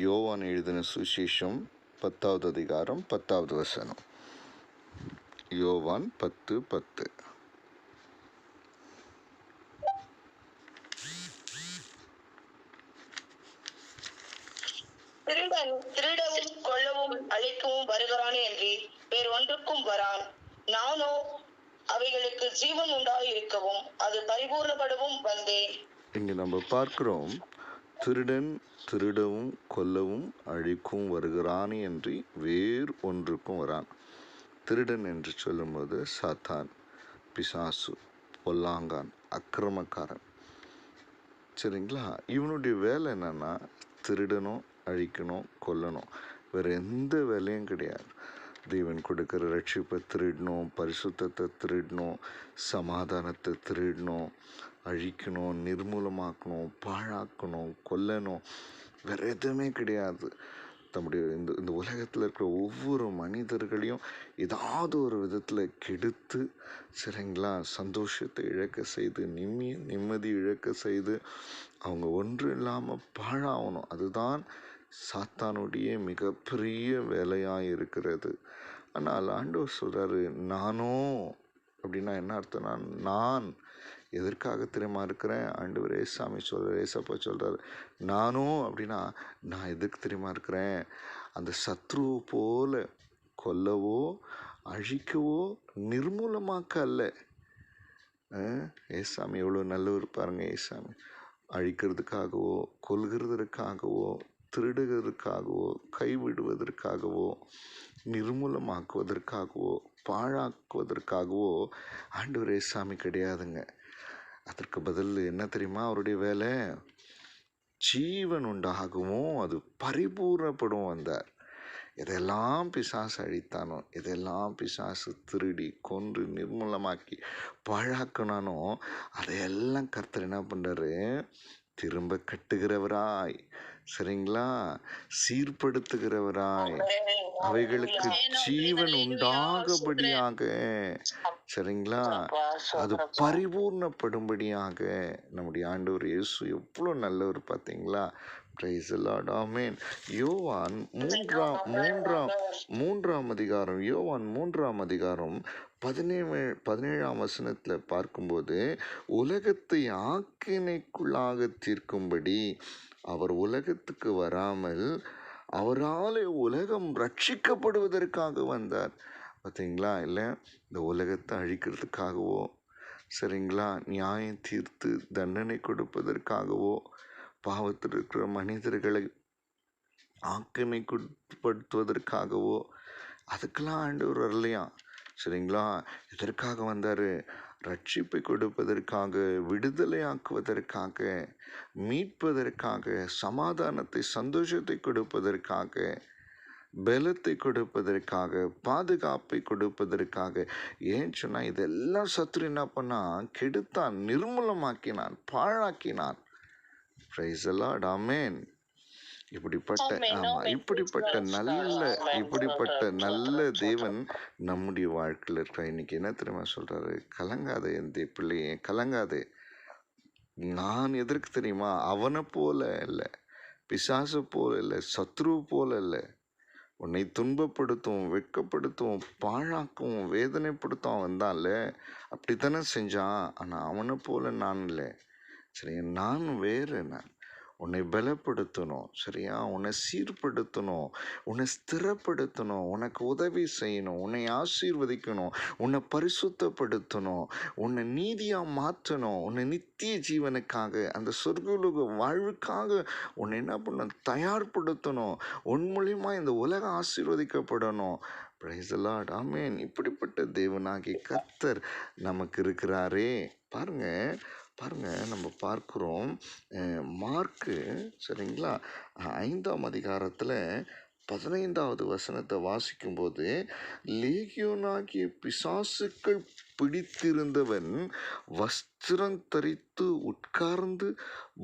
யோவான் எழுதின சுவிசேஷம் பத்தாவது அதிகாரம் பத்தாவது வசனம். யோவான் பத்து பத்து. திருடன் திருடவும் கொல்லவும் அழிக்கவும் வருகிறானே என்று வேறு ஒன்றுக்கும் வரான். நானோ அவைகளுக்கு ஜீவன் உண்டாயிருக்கவும் அது பரிபூர்ணப்படவும் வந்தேன். இங்கே நம்ம பார்க்கிறோம் திருடன் திருடவும் கொல்லவும் அழிக்கும் வருகிறான் என்று வேறு ஒன்றுக்கும் வரான். திருடன் என்று சொல்லும்போது சாத்தான் பிசாசு பொல்லாங்கான் அக்கிரமக்காரன். சரிங்களா? இவனுடைய வேலை என்னன்னா திருடணும் அழிக்கணும் கொல்லணும். வேற எந்த வேலையும் கிடையாது. தேவன் கொடுக்குற ரட்சிப்பை திருடணும் பரிசுத்தத்தை திருடணும் சமாதானத்தை திருடணும் அழிக்கணும் நிர்மூலமாக்கணும் பாழாக்கணும் கொல்லணும் வேற எதுவுமே கிடையாது. தம்முடைய இந்த இந்த உலகத்தில் இருக்கிற ஒவ்வொரு மனிதர்களையும் ஏதாவது ஒரு விதத்தில் கெடுத்து சரிங்களா சந்தோஷத்தை இழக்க செய்து நிம்மி நிம்மதி இழக்க செய்து அவங்க ஒன்று இல்லாமல் பாழாகணும். அதுதான் சாத்தானுடைய மிகப்பெரிய வேலையாக இருக்கிறது ஆனால் ஆண்டவர் சொல்கிறாரு நானோ அப்படின்னா என்ன அர்த்தம்னா நான் எதற்காக தெரியுமா இருக்கிறேன்? ஆண்டவர் ஏசாமி சொல்கிறார் ஏசப்பா சொல்கிறார் நானும் அப்படின்னா நான் எதுக்கு தெரியுமா இருக்கிறேன்? அந்த சத்ரு போல கொல்லவோ அழிக்கவோ நிர்மூலமாக்க அல்ல. ஏசாமி எவ்வளோ நல்லவர் பாருங்க ஏசாமி. அழிக்கிறதுக்காகவோ கொள்கிறதற்காகவோ திருடுகிறதுக்காகவோ கைவிடுவதற்காகவோ நிர்மூலமாக்குவதற்காகவோ பாழாக்குவதற்காகவோ ஆண்டவர் ஏசாமி கிடையாதுங்க. அதற்கு பதில் என்ன தெரியுமா? அவருடைய வேலை? ஜீவன் உண்டாகவும் அது பரிபூர்ணப்படும் வந்தார் எதெல்லாம் பிசாசு அழித்தானோ எதெல்லாம் பிசாசு திருடி கொன்று நிர்மூலமாக்கி பாழாக்கினானோ அதையெல்லாம் கர்த்தர் என்ன பண்ணுறாரு திரும்ப கட்டுகிறவராய். சரிங்களா? சீர்படுத்துகிறவராய். அவைகளுக்கு ஜீவன் உண்டாகபடியாக சரிங்களா? அது பரிபூர்ணப்படும்படியாக நம்முடைய ஆண்டவர் இயேசு எவ்வளோ நல்லவர் பார்த்தீங்களா? பிரைஸ் ஆமேன் யோவான் மூன்றாம் மூன்றாம் மூன்றாம் அதிகாரம் யோவான் மூன்றாம் அதிகாரம் பதினேழு பதினேழாம் வசனத்தில் பார்க்கும்போது உலகத்தை ஆக்கினைக்குள்ளாக தீர்க்கும்படி அவர் உலகத்துக்கு வராமல் அவராலே உலகம் ரட்சிக்கப்படுவதற்காக வந்தார். பார்த்தீங்களா இல்லை இந்த உலகத்தை அழிக்கிறதுக்காகவோ சரிங்களா? நியாயம் தீர்த்து தண்டனை கொடுப்பதற்காகவோ பாவத்தில் இருக்கிற மனிதர்களை ஆக்கினைக்குட்படுத்துவதற்காகவோ அதுக்கெல்லாம் ஆண்டவர் வரலையா சரிங்களா? எதற்காக வந்தார்? ரட்சிப்பை கொடுப்பதற்காக விடுதலையாக்குவதற்காக மீட்பதற்காக சமாதானத்தை சந்தோஷத்தை கொடுப்பதற்காக பலத்தை கொடுப்பதற்காக பாதுகாப்பை கொடுப்பதற்காக ஏன் சொன்னால் இதெல்லாம் சத்ரு என்ன பண்ணான் கெடுத்தான் நிர்மூலமாக்கினான் பாழாக்கினான் பிரைஸ் அலாட் ஆமேன் இப்படிப்பட்ட Amen, ஆமா amen. இப்படிப்பட்ட. நல்ல. இப்படிப்பட்ட. நல்ல. தேவன் நம்முடைய வாழ்க்கையில் இருக்கிற இன்னைக்கு என்ன தெரியுமா சொல்றாரு கலங்காதே என் தே- பிள்ளையே கலங்காதே நான் எதற்கு தெரியுமா அவனை போல இல்லை பிசாசு போல இல்லை சத்ரு போல இல்லை உன்னை துன்பப்படுத்தும் வெட்கப்படுத்தும் பாழாக்கவும் வேதனைப்படுத்தும் அப்படி அப்படித்தானே செஞ்சான்? ஆனால் அவனை போல நான் இல்லை. சரி நான் வேறு நான் உன்னை பலப்படுத்தணும். சரியா? உன்னை சீர்படுத்தணும். உன்னை ஸ்திரப்படுத்தணும். உனக்கு உதவி செய்யணும். உன்னை ஆசீர்வதிக்கணும். உன்னை பரிசுத்தப்படுத்தணும். உன்னை நீதியாக மாற்றணும். உன்னை நித்திய ஜீவனுக்காக அந்த சொர்க்கலோக வாழ்வுக்காக உன்னை என்ன பண்ணணும்? தயார்படுத்தணும். உன் மூலியமாக இந்த உலகம் ஆசீர்வதிக்கப்படணும். பிரைசலாட் ஆமேன் இப்படிப்பட்ட தேவனாகி கத்தர் நமக்கு இருக்கிறாரே. பாருங்கள் பாருங்க நம்ம பார்க்குறோம் மார்க்கு சரிங்களா? ஐந்தாம் அதிகாரத்தில் பதினைந்தாவது வசனத்தை வாசிக்கும்போது லேகியோனாகிய பிசாசுக்கள் பிடித்திருந்தவன் வஸ்திரம் தரித்து உட்கார்ந்து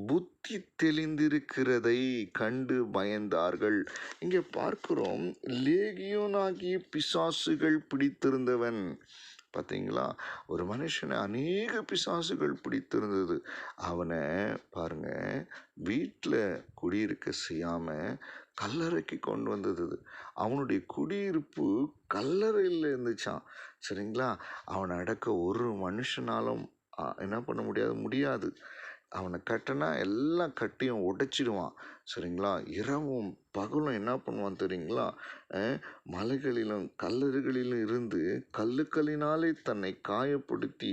புத்தி தெளிந்திருக்கிறதை கண்டு பயந்தார்கள். இங்கே பார்க்கிறோம் லேகியோனாகிய பிசாசுகள் பிடித்திருந்தவன் பார்த்தீங்களா ஒரு மனுஷனை அநேக பிசாசுகள் பிடித்திருந்தது. அவனை பாருங்க வீட்டில் குடியிருக்க செய்யாமல் கல்லறைக்கு கொண்டு வந்தது. அவனுடைய குடியிருப்பு கல்லறையில் இருந்துச்சான் சரிங்களா? அவனை அடக்க ஒரு மனுஷனாலும் என்ன பண்ண முடியாது முடியாது. அவனை கட்டினா எல்லா கட்டியும் உடைச்சிடுவான். சரிங்களா? இரவும் பகலும் என்ன பண்ணுவான் தெரியுங்களா? மலைகளிலும் கல்லறுகளிலும் இருந்து கல்லுக்களினாலே தன்னை காயப்படுத்தி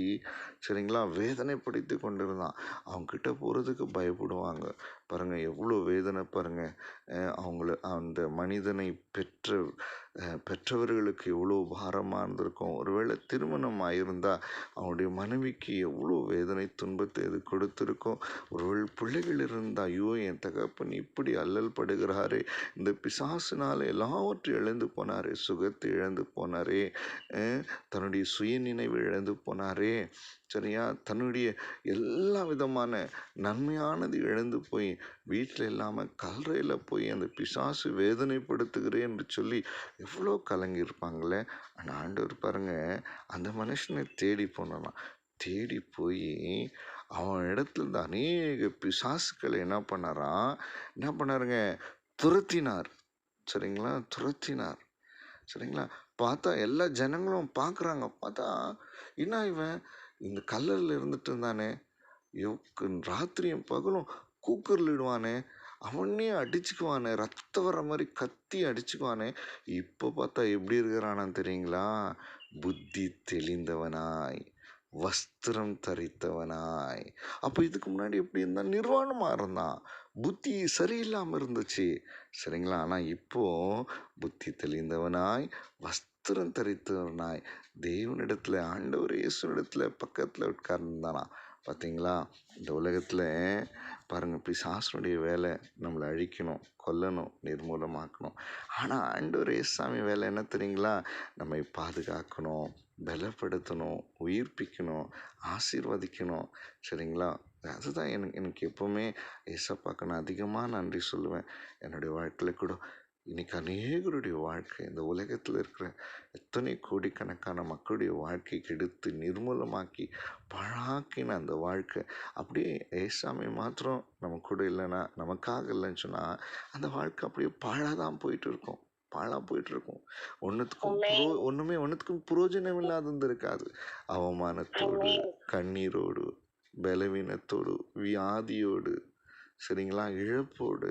சரிங்களா வேதனைப்படுத்தி கொண்டிருந்தான். அவன்கிட்ட போகிறதுக்கு பயப்படுவாங்க. பாருங்கள் எவ்வளோ வேதனை பாருங்கள் அவங்கள அந்த மனிதனை பெற்ற பெற்றவர்களுக்கு எவ்வளோ பாரமாக இருந்திருக்கும். ஒருவேளை திருமணம் ஆயிருந்தால் அவனுடைய மனைவிக்கு எவ்வளோ வேதனை துன்பத்தை இது கொடுத்துருக்கோம். ஒருவேளை பிள்ளைகள் இருந்தால் ஐயோ என் தகப்பன் இப்படி அல்லல் படுகிறாரே. இந்த பிசாசினால் எல்லாவற்றையும் இழந்து போனாரே சுகத்தை இழந்து போனாரே தன்னுடைய சுயநினைவு இழந்து போனாரே. சரியா? தன்னுடைய எல்லா விதமான நன்மையானது இழந்து போய் வீட்டில் இல்லாமல் கல்லறையில் போய் அந்த பிசாசு வேதனைப்படுத்துகிறேன் என்று சொல்லி எவ்வளோ கலங்கியிருப்பாங்களே. ஆனால் ஆண்டவர் பாருங்கள் அந்த மனுஷனை தேடி போனலாம் தேடி போய் அவன் இடத்துல இருந்த அநேக பிசாசுக்களை என்ன பண்ணாரான் என்ன பண்ணாருங்க? துரத்தினார். சரிங்களா? துரத்தினார். சரிங்களா? பார்த்தா எல்லா ஜனங்களும் பார்க்குறாங்க. பார்த்தா என்ன இவன்? இந்த கல்லறில் இருந்துட்டு இருந்தானே. எவ் ராத்திரியும் பகலும் கூக்குரலிடுவானே. அவனே அடிச்சுக்குவானே. ரத்தம் வர மாதிரி கத்தி அடிச்சுக்குவானே. இப்போ பார்த்தா எப்படி இருக்கிறானான்னு தெரியுங்களா? புத்தி தெளிந்தவனாய். வஸ்திரம் தரித்தவனாய். அப்போ இதுக்கு முன்னாடி எப்படி இருந்தால் நிர்வாணமாக இருந்தான். புத்தி சரியில்லாமல் இருந்துச்சு. சரிங்களா? ஆனால் இப்போ புத்தி தெளிந்தவனாய் வஸ்திரம் தரித்தவனாய். தேவனிடத்துல ஆண்டவர் இயேசுனிடத்தில் பக்கத்தில் உட்கார்ந்தானா பார்த்தீங்களா இந்த உலகத்தில் பாருங்கள் பிசாசனுடைய வேலை நம்மளை அழிக்கணும் கொல்லணும் நிர்மூலமாக்கணும். ஆனால் ஆண்டவர் ஏசாமி வேலை என்ன தெரியுங்களா? நம்மை பாதுகாக்கணும். பலப்படுத்தணும் உயிர்ப்பிக்கணும் ஆசீர்வதிக்கணும். சரிங்களா? அதுதான் எனக்கு எனக்கு எப்போவுமே ஏசப்பாக்கு நான் அதிகமாக நன்றி சொல்லுவேன். என்னுடைய வாழ்க்கையில் கூட இன்னைக்கு அநேகருடைய வாழ்க்கை இந்த உலகத்தில் இருக்கிற எத்தனை கோடிக்கணக்கான மக்களுடைய வாழ்க்கை கெடுத்து நிர்மூலமாக்கி பழாக்கின அந்த வாழ்க்கை. அப்படியே ஏசாமி மாத்திரம் நம்ம கூட இல்லைன்னா நமக்காக இல்லைன்னு சொன்னால் அந்த வாழ்க்கை அப்படியே பாழாக தான் போயிட்டு இருக்கும். பாழாக போயிட்டு இருக்கும் ஒன்றுத்துக்கும் புரோ ஒன்றுமே ஒன்றுத்துக்கும் புரோஜனம் இல்லாதது இருக்காது. அவமானத்தோடு கண்ணீரோடு பலவீனத்தோடு வியாதியோடு சரிங்களா இழப்போடு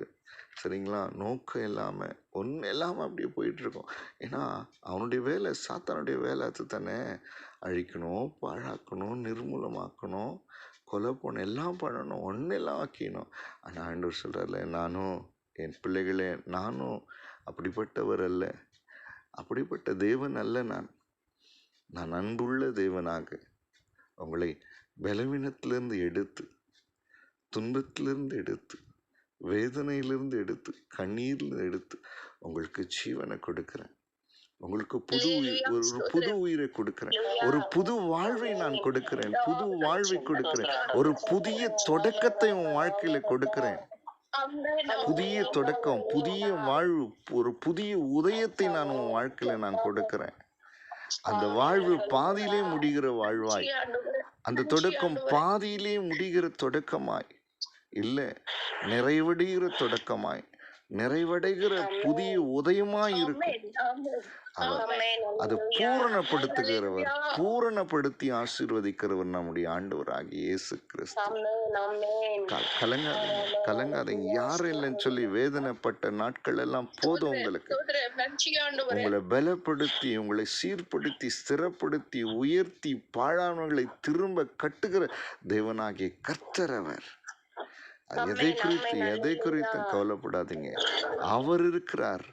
சரிங்களா நோக்கம் இல்லாமல் ஒன்றும் இல்லாமல் அப்படியே போயிட்டுருக்கோம். ஏன்னா அவனுடைய வேலை சாத்தானுடைய வேலை அது தானே அழிக்கணும் பாழாக்கணும் நிர்மூலமாக்கணும் கொலை பண்ண எல்லாம் பண்ணணும் ஒன்றும் எல்லாம் ஆக்கிடணும் ஆனால் ஆண்டவர் சொல்கிறார்ல நானும் என் பிள்ளைகளே நானும் அப்படிப்பட்டவர் அல்ல. அப்படிப்பட்ட தேவன் அல்ல நான். நான் அன்புள்ள தேவனாக உங்களை பலவீனத்திலிருந்து எடுத்து துன்பத்திலிருந்து எடுத்து வேதனையிலிருந்து எடுத்து கண்ணீரில் எடுத்து உங்களுக்கு ஜீவனை கொடுக்கிறேன். உங்களுக்கு புது உயிர் ஒரு புது உயிரை கொடுக்கிறேன். ஒரு புது வாழ்வை நான் கொடுக்கிறேன். புது வாழ்வை கொடுக்கிறேன். ஒரு புதிய தொடக்கத்தை உன் வாழ்க்கையில கொடுக்கிறேன். புதிய தொடக்கம் புதிய வாழ்வு ஒரு புதிய உதயத்தை நான் உன் வாழ்க்கையில நான் கொடுக்கிறேன். அந்த வாழ்வு பாதியிலே முடிகிற வாழ்வாய். அந்த தொடக்கம் பாதியிலே முடிகிற தொடக்கமாய். இல்லை நிறைவடைகிற தொடக்கமாய். நிறைவடைகிற புதிய உதயமாய் இருக்கும் அவர் அது பூரணப்படுத்துகிறவர் பூரணப்படுத்தி ஆசீர்வதிக்கிறவர் நம்முடைய ஆண்டவராகிய இயேசு கிறிஸ்து. கலங்காதீங்க கலங்காதீங்க. யாரும் இல்லைன்னு சொல்லி வேதனைப்பட்ட நாட்கள் எல்லாம் போதும் உங்களுக்கு? உங்களை பலப்படுத்தி உங்களை சீர்படுத்தி ஸ்திரப்படுத்தி உயர்த்தி பாழானவர்களை திரும்ப கட்டுகிற தேவனாகிய கர்த்தர் அவர். அது எதை குறித்து எதை குறித்து கவலைப்படாதீங்க. அவர் இருக்கிறார்.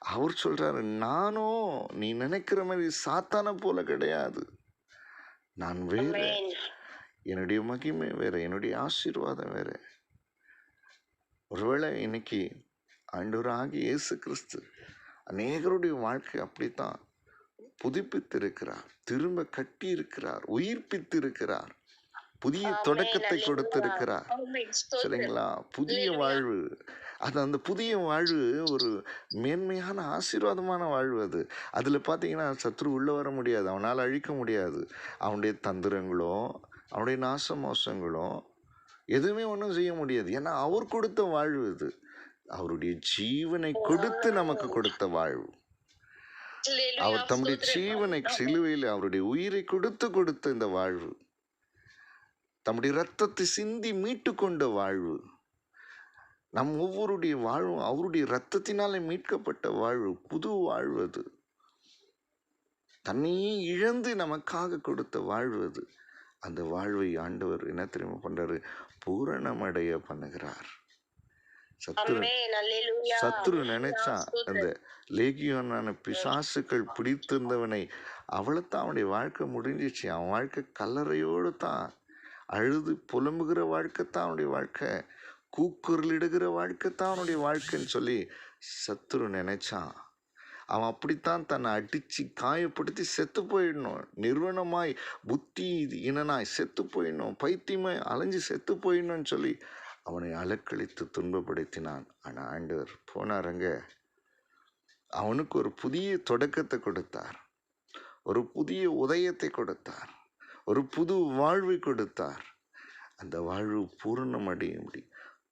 அவர் சொல்றாரு நானும் நீ நினைக்கிற மாதிரி சாத்தான போல கிடையாது. நான் வேற. என்னுடைய மகிமை வேற என்னுடைய ஆசீர்வாதம் வேற. ஒருவேளை இன்னைக்கு ஆண்டவராகி இயேசு கிறிஸ்து அநேகருடைய வாழ்க்கை அப்படித்தான் புதுப்பித்து இருக்கிறார் திரும்ப கட்டி இருக்கிறார் உயிர்ப்பித்து இருக்கிறார் புதிய. தொடக்கத்தை. கொடுத்திருக்கிறார். சரிங்களா புதிய. வாழ்வு அது அந்த புதிய வாழ்வு ஒரு மேன்மையான ஆசீர்வாதமான வாழ்வு அது அதில் பார்த்தீங்கன்னா சத்ரு உள்ளே வர முடியாது அவனால் அழிக்க முடியாது அவனுடைய தந்திரங்களோ அவனுடைய நாச மோசங்களோ எதுவுமே ஒன்றும் செய்ய முடியாது ஏன்னா அவர் கொடுத்த வாழ்வு இது அவருடைய ஜீவனை கொடுத்து நமக்கு கொடுத்த வாழ்வு. அவர் தம்முடைய. ஜீவனை சிலுவையில் அவருடைய உயிரை கொடுத்து கொடுத்த இந்த வாழ்வு தம்முடைய ரத்தத்தை சிந்தி மீட்டு கொண்ட வாழ்வு நம் ஒவ்வொருடைய வாழ்வும் அவருடைய ரத்தத்தினாலே மீட்கப்பட்ட வாழ்வு புது வாழ்வு அது தன்னையே இழந்து நமக்காக கொடுத்த வாழ்வு அது அந்த வாழ்வை ஆண்டவர் என்ன தெரியுமா பண்றாரு பூரணமடைய பண்ணுகிறார். அல்லேலூயா. சத்துரு நினைச்சா. அந்த லேகியோனான பிசாசுக்கள் பிடித்திருந்தவனை அவ்வளோத்தான் அவனுடைய வாழ்க்கை முடிஞ்சிச்சு அவன் வாழ்க்கை கல்லறையோடு தான் அழுது புலம்புகிற வாழ்க்கை தான் அவனுடைய வாழ்க்கை. கூக்குரலிடுகிற வாழ்க்கை தான் அவனுடைய வாழ்க்கைன்னு சொல்லி சத்துரு நினைச்சான். அவன் அப்படித்தான் தன்னை அடித்து காயப்படுத்தி செத்து போயிடணும். நிறுவனமாய் புத்தி இனனாய் செத்து போயிடணும். பைத்தியமாய் அலைஞ்சு செத்து போயிடணும்னு சொல்லி அவனை அலக்களித்து துன்பப்படுத்தினான். ஆனால் ஆண்டவர் போனாரங்க. அவனுக்கு ஒரு புதிய தொடக்கத்தை கொடுத்தார். ஒரு புதிய உதயத்தை கொடுத்தார். ஒரு புது வாழ்வை கொடுத்தார் அந்த வாழ்வு பூர்ணமடையும்படி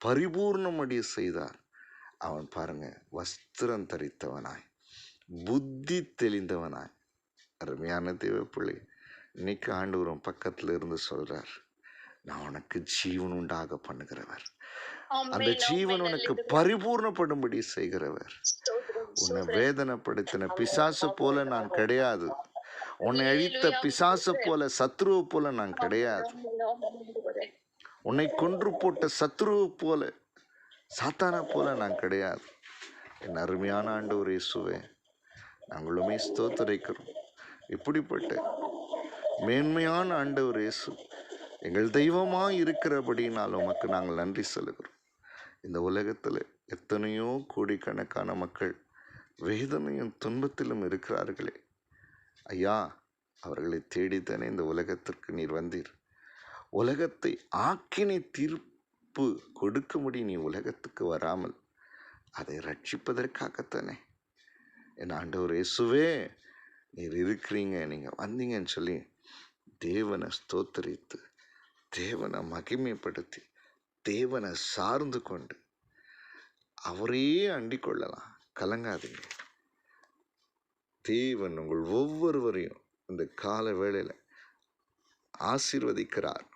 பரிபூர்ணமடைய செய்தார் அவன் பாருங்க வஸ்திரம் தரித்தவனாய் புத்தி தெளிந்தவனாய் அருமையான தேவப்பிள்ளை இன்னைக்கு ஆண்டவரும் பக்கத்துல இருந்து சொல்றார் நான் உனக்கு ஜீவன் உண்டாக பண்ணுகிறவர் அந்த. ஜீவன். உனக்கு. பரிபூர்ணப்படும்படி செய்கிறவர். உன்னை. வேதனைப்படுத்தின பிசாசு போல நான் கிடையாது உன்னை அழித்த பிசாசு போல சத்ருவை போல நான் கிடையாது. உன்னை கொன்று போட்ட சத்ருவை போல சாத்தானை போல நான் கிடையாது. என் அருமையான ஆண்டவர் இயேசுவே நாங்களுமே ஸ்தோத்தரிக்கிறோம். இப்படிப்பட்ட மேன்மையான ஆண்டவர் இயேசு எங்கள் தெய்வமாக இருக்கிறபடினால் உமக்கு நாங்கள் நன்றி செலுகிறோம் இந்த உலகத்தில் எத்தனையோ கோடிக்கணக்கான மக்கள் வேதனையும் துன்பத்திலும் இருக்கிறார்களே. ஐயா அவர்களை தேடித்தானே இந்த உலகத்திற்கு நீர் வந்தீர். உலகத்தை ஆக்கினை தீர்ப்பு கொடுக்கும்படி நீ உலகத்துக்கு வராமல் அதை ரட்சிப்பதற்காகத்தானே? என் ஆண்டவர் இயேசுவே நீர் இருக்கிறீங்க நீங்கள் வந்தீங்கன்னு சொல்லி தேவனை ஸ்தோத்தரித்து தேவனை மகிமைப்படுத்தி தேவனை சார்ந்து கொண்டு அவரையே அண்டிக் கொள்ளலாம். கலங்காதீங்க. தேவன் உங்கள் ஒவ்வொருவரையும் இந்த கால வேளையில் ஆசீர்வதிக்கிறார்.